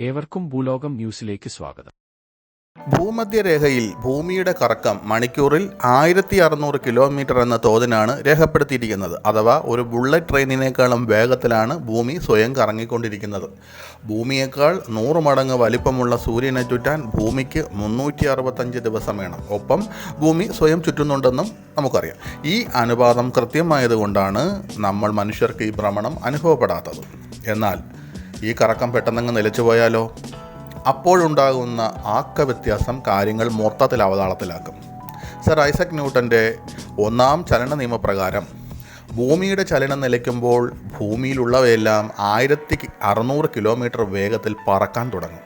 ഏവർക്കും ഭൂലോകം ന്യൂസിലേക്ക് സ്വാഗതം. ഭൂമധ്യരേഖയിൽ ഭൂമിയുടെ കറക്കം മണിക്കൂറിൽ ആയിരത്തി അറുന്നൂറ് കിലോമീറ്റർ എന്ന തോതിനാണ് രേഖപ്പെടുത്തിയിരിക്കുന്നത്. അഥവാ ഒരു ബുള്ളറ്റ് ട്രെയിനിനേക്കാളും വേഗത്തിലാണ് ഭൂമി സ്വയം കറങ്ങിക്കൊണ്ടിരിക്കുന്നത്. ഭൂമിയേക്കാൾ നൂറ് മടങ്ങ് വലിപ്പമുള്ള സൂര്യനെ ചുറ്റാൻ ഭൂമിക്ക് മുന്നൂറ്റി അറുപത്തഞ്ച് ദിവസം വേണം. ഒപ്പം ഭൂമി സ്വയം ചുറ്റുന്നുണ്ടെന്നും നമുക്കറിയാം. ഈ അനുപാതം കൃത്യമായതുകൊണ്ടാണ് നമ്മൾ മനുഷ്യർക്ക് ഈ ഭ്രമണം അനുഭവപ്പെടാത്തത്. എന്നാൽ ഈ കറക്കം പെട്ടെന്നങ്ങ് നിലച്ചു പോയാലോ? അപ്പോഴുണ്ടാകുന്ന ആക്ക വ്യത്യാസം കാര്യങ്ങൾ മൊത്തത്തിൽ അവതാളത്തിലാക്കും. സർ ഐസക് ന്യൂട്ടന്റെ ഒന്നാം ചലന നിയമപ്രകാരം ഭൂമിയുടെ ചലനം നിലയ്ക്കുമ്പോൾ ഭൂമിയിലുള്ളവയെല്ലാം ആയിരത്തി അറുന്നൂറ് കിലോമീറ്റർ വേഗത്തിൽ പറക്കാൻ തുടങ്ങും.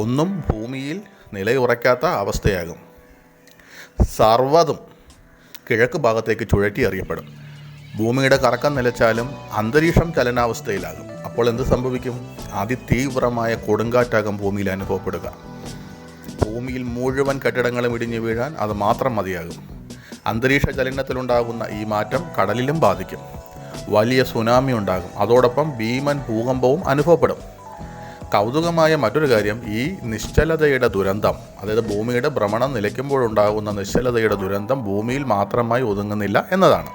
ഒന്നും ഭൂമിയിൽ നിലയുറയ്ക്കാത്ത അവസ്ഥയാകും. സർവതും കിഴക്ക് ഭാഗത്തേക്ക് ചുഴറ്റി അറിയപ്പെടും ഭൂമിയുടെ കറക്കം നിലച്ചാലും അന്തരീക്ഷം ചലനാവസ്ഥയിലാകും. അപ്പോൾ എന്ത് സംഭവിക്കും? അതിതീവ്രമായ കൊടുങ്കാറ്റാകും ഭൂമിയിൽ അനുഭവപ്പെടുക. ഭൂമിയിൽ മുഴുവൻ കെട്ടിടങ്ങളും ഇടിഞ്ഞു വീഴാൻ അത് മാത്രം മതിയാകും. അന്തരീക്ഷ ചലനത്തിലുണ്ടാകുന്ന ഈ മാറ്റം കടലിലും ബാധിക്കും. വലിയ സുനാമി ഉണ്ടാകും. അതോടൊപ്പം ഭീമൻ ഭൂകമ്പവും അനുഭവപ്പെടും. കൗതുകമായ മറ്റൊരു കാര്യം ഈ നിശ്ചലതയുടെ ദുരന്തം അതായത് ഭൂമിയുടെ ഭ്രമണം നിലയ്ക്കുമ്പോഴുണ്ടാകുന്ന നിശ്ചലതയുടെ ദുരന്തം ഭൂമിയിൽ മാത്രമായി ഒതുങ്ങുന്നില്ല എന്നതാണ്.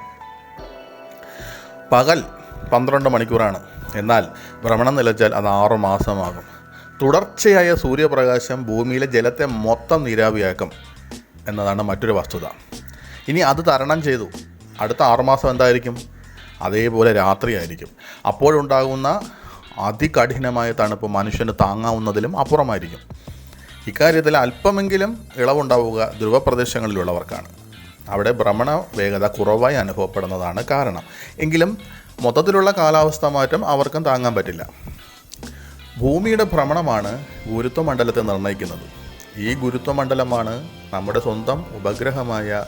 പകൽ പന്ത്രണ്ട് മണിക്കൂറാണ്. എന്നാൽ ഭ്രമണം നിലച്ചാൽ അത് ആറു മാസമാകും. തുടർച്ചയായ സൂര്യപ്രകാശം ഭൂമിയിലെ ജലത്തെ മൊത്തം നീരാവിയാക്കും എന്നതാണ് മറ്റൊരു വസ്തുത. ഇനി അത് തരണം ചെയ്തു. അടുത്ത ആറുമാസം എന്തായിരിക്കും? അതേപോലെ രാത്രിയായിരിക്കും. അപ്പോഴുണ്ടാകുന്ന അതികഠിനമായ തണുപ്പ് മനുഷ്യന് താങ്ങാവുന്നതിലും അപ്പുറമായിരിക്കും. ഇക്കാര്യത്തിൽ അല്പമെങ്കിലും ഇളവുണ്ടാവുക ധ്രുവപ്രദേശങ്ങളിലുള്ളവർക്കാണ്. അവിടെ ഭ്രമണ വേഗത കുറവായി അനുഭവപ്പെടുന്നതാണ് കാരണം. എങ്കിലും മൊത്തത്തിലുള്ള കാലാവസ്ഥ മാറ്റം അവർക്കും താങ്ങാൻ പറ്റില്ല. ഭൂമിയുടെ ഭ്രമണമാണ് ഗുരുത്വമണ്ഡലത്തെ നിർണയിക്കുന്നത്. ഈ ഗുരുത്വമണ്ഡലമാണ് നമ്മുടെ സ്വന്തം ഉപഗ്രഹമായ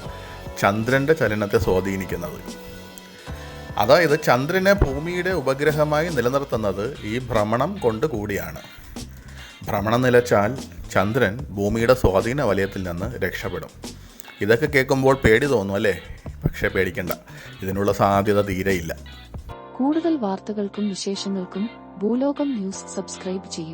ചന്ദ്രന്റെ ചലനത്തെ സ്വാധീനിക്കുന്നത്. അതായത് ചന്ദ്രനെ ഭൂമിയുടെ ഉപഗ്രഹമായി നിലനിർത്തുന്നത് ഈ ഭ്രമണം കൊണ്ട് കൂടിയാണ്. ഭ്രമണം നിലച്ചാൽ ചന്ദ്രൻ ഭൂമിയുടെ സ്വാധീന വലയത്തിൽ നിന്ന് രക്ഷപ്പെടും. ഇതൊക്കെ കേൾക്കുമ്പോൾ പേടി തോന്നും അല്ലേ? പക്ഷേ പേടിക്കണ്ട. ഇതിനുള്ള സാധ്യത തീരെയില്ല. കൂടുതൽ വാർത്തകൾക്കും വിശേഷങ്ങൾക്കും ഭൂലോകം ന്യൂസ് സബ്സ്ക്രൈബ് ചെയ്യൂ.